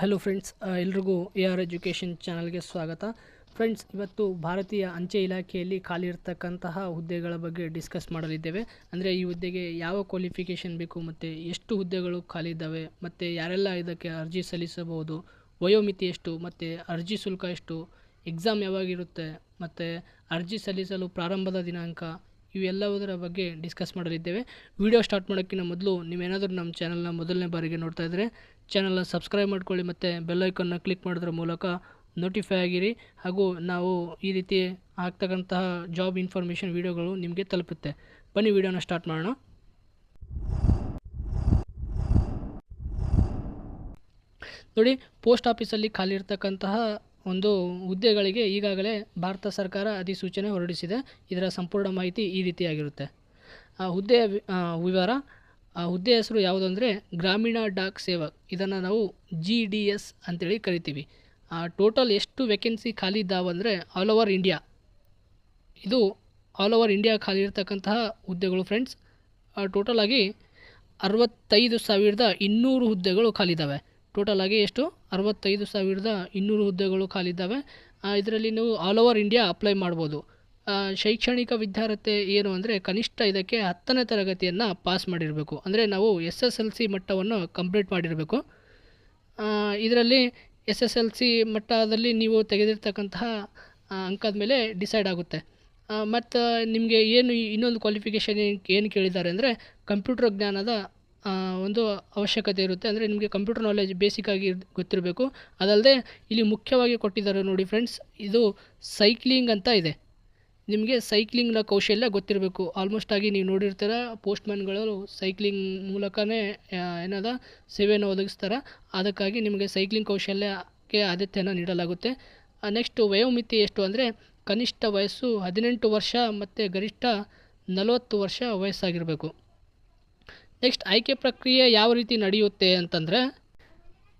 Hello friends ಎಲ್ರಿಗೂ A R education ಚಾನಲ್ಗೆ ಸ್ವಾಗತ. ಫ್ರೆಂಡ್ಸ್ ಇವತ್ತು ಭಾರತೀಯ ಅಂಚೆ ಇಲಾಖೆಯಲ್ಲಿ ಖಾಲಿ ಇರತಕ್ಕಂತಹ ಹುದ್ದೆಗಳ ಬಗ್ಗೆ ಡಿಸ್ಕಸ್ ಮಾಡಲಿದ್ದೇವೆ. ಅಂದರೆ ಈ ಹುದ್ದೆಗೆ ಯಾವ ಕ್ವಾಲಿಫಿಕೇಷನ್ ಬೇಕು ಮತ್ತು ಎಷ್ಟು ಹುದ್ದೆಗಳು ಖಾಲಿ ಇದ್ದಾವೆ, ಮತ್ತು ಯಾರೆಲ್ಲ ಇದಕ್ಕೆ ಅರ್ಜಿ ಸಲ್ಲಿಸಬಹುದು, ವಯೋಮಿತಿ ಎಷ್ಟು, ಮತ್ತು ಅರ್ಜಿ ಶುಲ್ಕ ಎಷ್ಟು ಎಕ್ಸಾಮ್ ಯಾವಾಗಿರುತ್ತೆ ಮತ್ತು ಅರ್ಜಿ ಸಲ್ಲಿಸಲು ಪ್ರಾರಂಭದ ದಿನಾಂಕ ಇವೆಲ್ಲವುದರ ಬಗ್ಗೆ ಡಿಸ್ಕಸ್ ಮಾಡಲಿದ್ದೇವೆ. ವಿಡಿಯೋ ಸ್ಟಾರ್ಟ್ ಮಾಡೋಕ್ಕಿಂತ ಮೊದಲು ನೀವೇನಾದರೂ ನಮ್ಮ ಚಾನಲ್ನ ಮೊದಲನೇ ಬಾರಿಗೆ ನೋಡ್ತಾ ಇದ್ದರೆ ಚಾನಲ್ನ ಸಬ್ಸ್ಕ್ರೈಬ್ ಮಾಡ್ಕೊಳ್ಳಿ ಮತ್ತು ಬೆಲ್ಲೈಕನ್ನ ಕ್ಲಿಕ್ ಮಾಡೋದ್ರ ಮೂಲಕ ನೋಟಿಫೈ ಆಗಿರಿ. ಹಾಗೂ ನಾವು ಈ ರೀತಿ ಆಗ್ತಕ್ಕಂತಹ ಜಾಬ್ ಇನ್ಫಾರ್ಮೇಷನ್ ವೀಡಿಯೋಗಳು ನಿಮಗೆ ತಲುಪುತ್ತೆ. ಬನ್ನಿ ವಿಡಿಯೋನ ಸ್ಟಾರ್ಟ್ ಮಾಡೋಣ. ನೋಡಿ ಪೋಸ್ಟ್ ಆಫೀಸಲ್ಲಿ ಖಾಲಿ ಇರ್ತಕ್ಕಂತಹ ಒಂದು ಹುದ್ದೆಗಳಿಗೆ ಈಗಾಗಲೇ ಭಾರತ ಸರ್ಕಾರ ಅಧಿಸೂಚನೆ ಹೊರಡಿಸಿದೆ. ಇದರ ಸಂಪೂರ್ಣ ಮಾಹಿತಿ ಈ ರೀತಿಯಾಗಿರುತ್ತೆ. ಆ ಹುದ್ದೆಯ ಆ, ವಿವರ ಆ ಹುದ್ದೆ ಹೆಸರು ಯಾವುದಂದರೆ ಗ್ರಾಮೀಣ ಡಾಕ್ ಸೇವಕ್. ಇದನ್ನು ನಾವು ಜಿ ಡಿ ಎಸ್ ಅಂತೇಳಿ ಕರಿತೀವಿ. ಟೋಟಲ್ ಎಷ್ಟು ವೇಕೆನ್ಸಿ ಖಾಲಿ ಇದ್ದಾವಂದರೆ ಆಲ್ ಓವರ್ ಇಂಡಿಯಾ. ಇದು ಆಲ್ ಓವರ್ ಇಂಡಿಯಾ ಖಾಲಿ ಇರತಕ್ಕಂತಹ ಹುದ್ದೆಗಳು ಫ್ರೆಂಡ್ಸ್. ಟೋಟಲಾಗಿ ಅರವತ್ತೈದು ಸಾವಿರದ ಇನ್ನೂರು ಹುದ್ದೆಗಳು ಖಾಲಿದ್ದಾವೆ ಟೋಟಲ್ ಆಗಿ ಎಷ್ಟು? ಅರವತ್ತೈದು ಸಾವಿರದ ಇನ್ನೂರು ಹುದ್ದೆಗಳು ಖಾಲಿದ್ದಾವೆ. ಇದರಲ್ಲಿ ನೀವು ಆಲ್ ಓವರ್ ಇಂಡಿಯಾ ಅಪ್ಲೈ ಮಾಡ್ಬೋದು. ಶೈಕ್ಷಣಿಕ ವಿದ್ಯಾರ್ಹತೆ ಏನು ಅಂದರೆ ಕನಿಷ್ಠ ಇದಕ್ಕೆ ಹತ್ತನೇ ತರಗತಿಯನ್ನು ಪಾಸ್ ಮಾಡಿರಬೇಕು. ಅಂದರೆ ನಾವು ಎಸ್ ಎಸ್ ಎಲ್ ಸಿ ಮಟ್ಟವನ್ನು ಕಂಪ್ಲೀಟ್ ಮಾಡಿರಬೇಕು. ಇದರಲ್ಲಿ ಎಸ್ ಎಸ್ ಎಲ್ ಸಿ ಮಟ್ಟದಲ್ಲಿ ನೀವು ತೆಗೆದಿರ್ತಕ್ಕಂತಹ ಅಂಕದ ಮೇಲೆ ಡಿಸೈಡ್ ಆಗುತ್ತೆ. ಮತ್ತು ನಿಮಗೆ ಏನು ಇನ್ನೊಂದು ಕ್ವಾಲಿಫಿಕೇಷನ್ ಏನು ಕೇಳಿದ್ದಾರೆ ಅಂದರೆ ಕಂಪ್ಯೂಟರ್ ಜ್ಞಾನದ ಒಂದು ಅವಶ್ಯಕತೆ ಇರುತ್ತೆ. ಅಂದರೆ ನಿಮಗೆ ಕಂಪ್ಯೂಟರ್ ನಾಲೆಜ್ ಬೇಸಿಕ್ಕಾಗಿ ಗೊತ್ತಿರಬೇಕು. ಅದಲ್ಲದೆ ಇಲ್ಲಿ ಮುಖ್ಯವಾಗಿ ಕೊಟ್ಟಿದ್ದಾರೆ ನೋಡಿ ಫ್ರೆಂಡ್ಸ್ ಇದು ಸೈಕ್ಲಿಂಗ್ ಅಂತ ಇದೆ. ನಿಮಗೆ ಸೈಕ್ಲಿಂಗ್ನ ಕೌಶಲ್ಯ ಗೊತ್ತಿರಬೇಕು. ಆಲ್ಮೋಸ್ಟ್ ಆಗಿ ನೀವು ನೋಡಿರ್ತೀರ ಪೋಸ್ಟ್ಮ್ಯಾನ್ಗಳು ಸೈಕ್ಲಿಂಗ್ ಮೂಲಕನೇ ಏನದ ಸೇವೆಯನ್ನು ಒದಗಿಸ್ತಾರೆ. ಅದಕ್ಕಾಗಿ ನಿಮಗೆ ಸೈಕ್ಲಿಂಗ್ ಕೌಶಲ್ಯಕ್ಕೆ ಆದ್ಯತೆಯನ್ನು ನೀಡಲಾಗುತ್ತೆ. ನೆಕ್ಸ್ಟ್ ವಯೋಮಿತಿ ಎಷ್ಟು ಅಂದರೆ, ಕನಿಷ್ಠ ವಯಸ್ಸು ಹದಿನೆಂಟು ವರ್ಷ ಮತ್ತು ಗರಿಷ್ಠ ನಲವತ್ತು ವರ್ಷ ವಯಸ್ಸಾಗಿರಬೇಕು. ನೆಕ್ಸ್ಟ್ ಆಯ್ಕೆ ಪ್ರಕ್ರಿಯೆ ಯಾವ ರೀತಿ ನಡೆಯುತ್ತೆ ಅಂತಂದರೆ,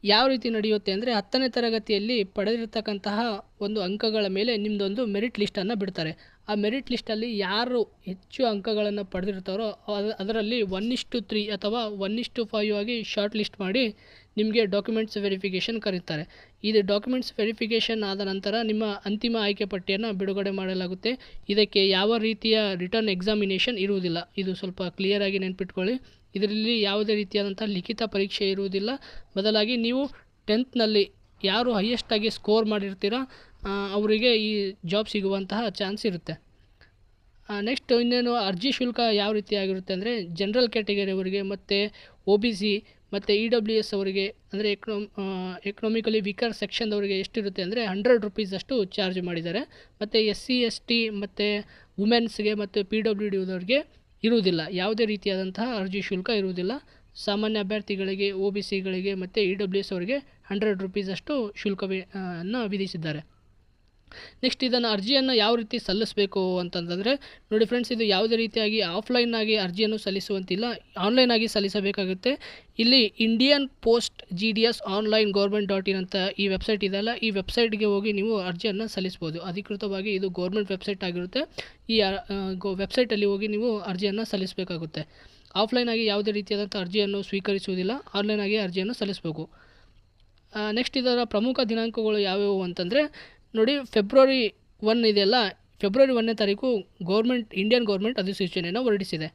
ಯಾವ ರೀತಿ ನಡೆಯುತ್ತೆ ಅಂದರೆ ಹತ್ತನೇ ತರಗತಿಯಲ್ಲಿ ಪಡೆದಿರ್ತಕ್ಕಂತಹ ಒಂದು ಅಂಕಗಳ ಮೇಲೆ ನಿಮ್ಮದೊಂದು ಮೆರಿಟ್ ಲಿಸ್ಟನ್ನು ಬಿಡ್ತಾರೆ. ಆ ಮೆರಿಟ್ ಲಿಸ್ಟಲ್ಲಿ ಯಾರು ಹೆಚ್ಚು ಅಂಕಗಳನ್ನು ಪಡೆದಿರ್ತಾರೋ ಅದ- ಅದರಲ್ಲಿ ಒನ್ ಇಷ್ಟು ತ್ರೀ ಅಥವಾ ಒನ್ ಇಷ್ಟು ಫೈವ್ ಆಗಿ ಶಾರ್ಟ್ ಲಿಸ್ಟ್ ಮಾಡಿ ನಿಮಗೆ ಡಾಕ್ಯುಮೆಂಟ್ಸ್ ವೆರಿಫಿಕೇಷನ್ ಕರೀತಾರೆ. ಇದು ಡಾಕ್ಯುಮೆಂಟ್ಸ್ ವೆರಿಫಿಕೇಷನ್ ಆದ ನಂತರ ನಿಮ್ಮ ಅಂತಿಮ ಆಯ್ಕೆ ಪಟ್ಟಿಯನ್ನು ಬಿಡುಗಡೆ ಮಾಡಲಾಗುತ್ತೆ. ಇದಕ್ಕೆ ಯಾವ ರೀತಿಯ ರಿಟರ್ನ್ ಎಕ್ಸಾಮಿನೇಷನ್ ಇರುವುದಿಲ್ಲ. ಇದು ಸ್ವಲ್ಪ ಕ್ಲಿಯರಾಗಿ ನೆನ್ಪಿಟ್ಕೊಳ್ಳಿ. ಇದರಲ್ಲಿ ಯಾವುದೇ ರೀತಿಯಾದಂಥ ಲಿಖಿತ ಪರೀಕ್ಷೆ ಇರುವುದಿಲ್ಲ. ಬದಲಾಗಿ ನೀವು ಟೆಂತ್ನಲ್ಲಿ ಯಾರು ಹೈಯೆಸ್ಟಾಗಿ ಸ್ಕೋರ್ ಮಾಡಿರ್ತೀರ ಅವರಿಗೆ ಈ ಜಾಬ್ ಸಿಗುವಂತಹ ಚಾನ್ಸ್ ಇರುತ್ತೆ. ನೆಕ್ಸ್ಟ್ ಇನ್ನೇನು ಅರ್ಜಿ ಶುಲ್ಕ ಯಾವ ರೀತಿ ಆಗಿರುತ್ತೆ ಅಂದರೆ ಜನರಲ್ ಕ್ಯಾಟಗರಿಯವರಿಗೆ ಮತ್ತು ಒ ಬಿ ಸಿ ಮತ್ತು ಇ ಡಬ್ಲ್ಯೂ ಎಸ್ ಅವರಿಗೆ, ಅಂದರೆ ಎಕ್ನೋ ಎಕನಾಮಿಕಲಿ ವೀಕರ್ ಸೆಕ್ಷನ್ದವರಿಗೆ ಎಷ್ಟಿರುತ್ತೆ ಅಂದರೆ ಹಂಡ್ರೆಡ್ ರುಪೀಸ್ ಅಷ್ಟು ಚಾರ್ಜ್ ಮಾಡಿದ್ದಾರೆ. ಮತ್ತು ಎಸ್ ಸಿ ಎಸ್ ಟಿ ಮತ್ತು ವುಮೆನ್ಸ್ಗೆ ಮತ್ತು ಪಿ ಡಬ್ಲ್ಯೂ ಡಿ ಡಿದವ್ರಿಗೆ ಇರುವುದಿಲ್ಲ. ಯಾವುದೇ ರೀತಿಯಾದಂತಹ ಅರ್ಜಿ ಶುಲ್ಕ ಇರುವುದಿಲ್ಲ. ಸಾಮಾನ್ಯ ಅಭ್ಯರ್ಥಿಗಳಿಗೆ ಒ ಬಿ ಸಿಗಳಿಗೆ ಮತ್ತು ಇ ಡಬ್ಲ್ಯೂ ಎಸ್ ಅವರಿಗೆ ಹಂಡ್ರೆಡ್ ರುಪೀಸ್ ಅಷ್ಟು ಶುಲ್ಕವೇ ಅನ್ನು ವಿಧಿಸಿದ್ದಾರೆ. ನೆಕ್ಸ್ಟ್ ಇದನ್ನು ಅರ್ಜಿಯನ್ನು ಯಾವ ರೀತಿ ಸಲ್ಲಿಸಬೇಕು ಅಂತಂದರೆ ನೋಡಿ ಫ್ರೆಂಡ್ಸ್ ಇದು ಯಾವುದೇ ರೀತಿಯಾಗಿ ಆಫ್ಲೈನ್ ಆಗಿ ಅರ್ಜಿಯನ್ನು ಸಲ್ಲಿಸುವಂತಿಲ್ಲ ಆನ್ಲೈನ್ ಆಗಿ ಸಲ್ಲಿಸಬೇಕಾಗುತ್ತೆ. ಇಲ್ಲಿ Indian post G D S online government dot in ಅಂತ ಈ ವೆಬ್ಸೈಟ್ ಇದೆಯಲ್ಲ ಈ ವೆಬ್ಸೈಟ್ಗೆ ಹೋಗಿ ನೀವು ಅರ್ಜಿಯನ್ನು ಸಲ್ಲಿಸ್ಬೋದು. ಅಧಿಕೃತವಾಗಿ ಇದು ಗೌರ್ಮೆಂಟ್ ವೆಬ್ಸೈಟ್ ಆಗಿರುತ್ತೆ. ಈ ವೆಬ್ಸೈಟಲ್ಲಿ ಹೋಗಿ ನೀವು ಅರ್ಜಿಯನ್ನು ಸಲ್ಲಿಸಬೇಕಾಗುತ್ತೆ. ಆಫ್ಲೈನ್ ಆಗಿ ಯಾವುದೇ ರೀತಿಯಾದಂಥ ಅರ್ಜಿಯನ್ನು ಸ್ವೀಕರಿಸುವುದಿಲ್ಲ ಆನ್ಲೈನ್ ಆಗಿ ಅರ್ಜಿಯನ್ನು ಸಲ್ಲಿಸಬೇಕು. ನೆಕ್ಸ್ಟ್ ಇದರ ಪ್ರಮುಖ ದಿನಾಂಕಗಳು ಯಾವ್ಯಾವು ಅಂತಂದರೆ ನೋಡಿ ಫೆಬ್ರವರಿ ಒನ್ ಇದೆಯಲ್ಲ ಫೆಬ್ರವರಿ ಒಂದನೇ ತಾರೀಕು ಗೌರ್ಮೆಂಟ್ ಇಂಡಿಯನ್ ಗೌರ್ಮೆಂಟ್ ಅಧಿಸೂಚನೆಯನ್ನು ಹೊರಡಿಸಿದೆ.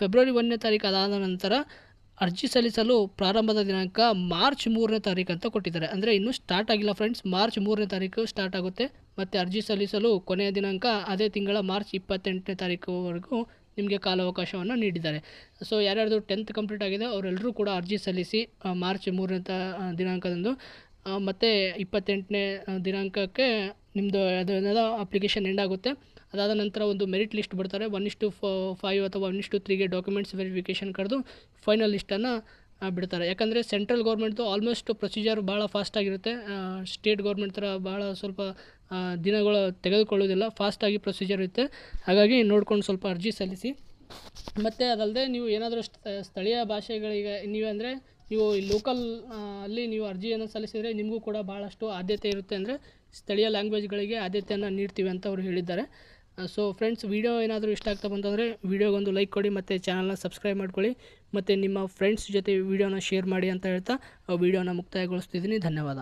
ಫೆಬ್ರವರಿ ಒಂದನೇ ತಾರೀಕು ಅದಾದ ನಂತರ ಅರ್ಜಿ ಸಲ್ಲಿಸಲು ಪ್ರಾರಂಭದ ದಿನಾಂಕ ಮಾರ್ಚ್ ಮೂರನೇ ತಾರೀಕು ಅಂತ ಕೊಟ್ಟಿದ್ದಾರೆ. ಅಂದರೆ ಇನ್ನೂ ಸ್ಟಾರ್ಟ್ ಆಗಿಲ್ಲ ಫ್ರೆಂಡ್ಸ್ ಮಾರ್ಚ್ ಮೂರನೇ ತಾರೀಕು ಸ್ಟಾರ್ಟ್ ಆಗುತ್ತೆ. ಮತ್ತು ಅರ್ಜಿ ಸಲ್ಲಿಸಲು ಕೊನೆಯ ದಿನಾಂಕ ಅದೇ ತಿಂಗಳ ಮಾರ್ಚ್ ಇಪ್ಪತ್ತೆಂಟನೇ ತಾರೀಕುವರೆಗೂ ನಿಮಗೆ ಕಾಲಾವಕಾಶವನ್ನು ನೀಡಿದ್ದಾರೆ. ಸೊ ಯಾರ್ಯಾರ್ದು ಟೆಂತ್ ಕಂಪ್ಲೀಟ್ ಆಗಿದೆ ಅವರೆಲ್ಲರೂ ಕೂಡ ಅರ್ಜಿ ಸಲ್ಲಿಸಿ ಮಾರ್ಚ್ ಮೂರನೇ ತ ದಿನಾಂಕದಂದು ಮತ್ತು ಇಪ್ಪತ್ತೆಂಟನೇ ದಿನಾಂಕಕ್ಕೆ ನಿಮ್ಮದು ಅದು ಅಪ್ಲಿಕೇಶನ್ ಎಂಡ್ ಆಗುತ್ತೆ. ಅದಾದ ನಂತರ ಒಂದು ಮೆರಿಟ್ ಲಿಸ್ಟ್ ಬಿಡ್ತಾರೆ. ಒನ್ ಇಷ್ಟು ಫೈವ್ ಅಥವಾ ಒನ್ ಇಷ್ಟು ತ್ರೀಗೆ ಡಾಕ್ಯುಮೆಂಟ್ಸ್ ವೆರಿಫಿಕೇಷನ್ ಕರೆದು ಫೈನಲ್ ಲಿಸ್ಟನ್ನು ಬಿಡ್ತಾರೆ. ಯಾಕಂದರೆ ಸೆಂಟ್ರಲ್ ಗೌರ್ಮೆಂಟ್ದು ಆಲ್ಮೋಸ್ಟ್ ಪ್ರೊಸೀಜರ್ ಭಾಳ ಫಾಸ್ಟಾಗಿರುತ್ತೆ ಸ್ಟೇಟ್ ಗೌರ್ಮೆಂಟ್ ಥರ ಭಾಳ ಸ್ವಲ್ಪ ದಿನಗಳು ತೆಗೆದುಕೊಳ್ಳೋದಿಲ್ಲ ಫಾಸ್ಟಾಗಿ ಪ್ರೊಸೀಜರ್ ಇರುತ್ತೆ. ಹಾಗಾಗಿ ನೋಡ್ಕೊಂಡು ಸ್ವಲ್ಪ ಅರ್ಜಿ ಸಲ್ಲಿಸಿ. ಮತ್ತು ಅದಲ್ಲದೆ ನೀವು ಏನಾದರೂ ಸ್ಥಳೀಯ ಭಾಷೆಗಳಿಗೆ, ನೀವು ಅಂದರೆ ನೀವು ಲೋಕಲ್ ಅಲ್ಲಿ ನೀವು ಅರ್ಜಿಯನ್ನು ಸಲ್ಲಿಸಿದರೆ ನಿಮಗೂ ಕೂಡ ಭಾಳಷ್ಟು ಆದ್ಯತೆ ಇರುತ್ತೆ ಅಂದರೆ ಸ್ಥಳೀಯ ಲ್ಯಾಂಗ್ವೇಜ್ಗಳಿಗೆ ಆದ್ಯತೆಯನ್ನು ನೀಡ್ತೀವಿ ಅಂತ ಅವರು ಹೇಳಿದ್ದಾರೆ. ಸೊ ಫ್ರೆಂಡ್ಸ್ ವೀಡಿಯೋ ಏನಾದರೂ ಇಷ್ಟ ಆಗ್ತಾ ಬಂತಂದರೆ ವೀಡಿಯೋಗೊಂದು ಲೈಕ್ ಕೊಡಿ ಮತ್ತು ಚಾನಲ್ನ ಸಬ್ಸ್ಕ್ರೈಬ್ ಮಾಡ್ಕೊಳ್ಳಿ. ಮತ್ತು ನಿಮ್ಮ ಫ್ರೆಂಡ್ಸ್ ಜೊತೆ ವೀಡಿಯೋನ ಶೇರ್ ಮಾಡಿ ಅಂತ ಹೇಳ್ತಾ ವೀಡಿಯೋನ ಮುಕ್ತಾಯಗೊಳಿಸ್ತಿದ್ದೀನಿ. ಧನ್ಯವಾದ.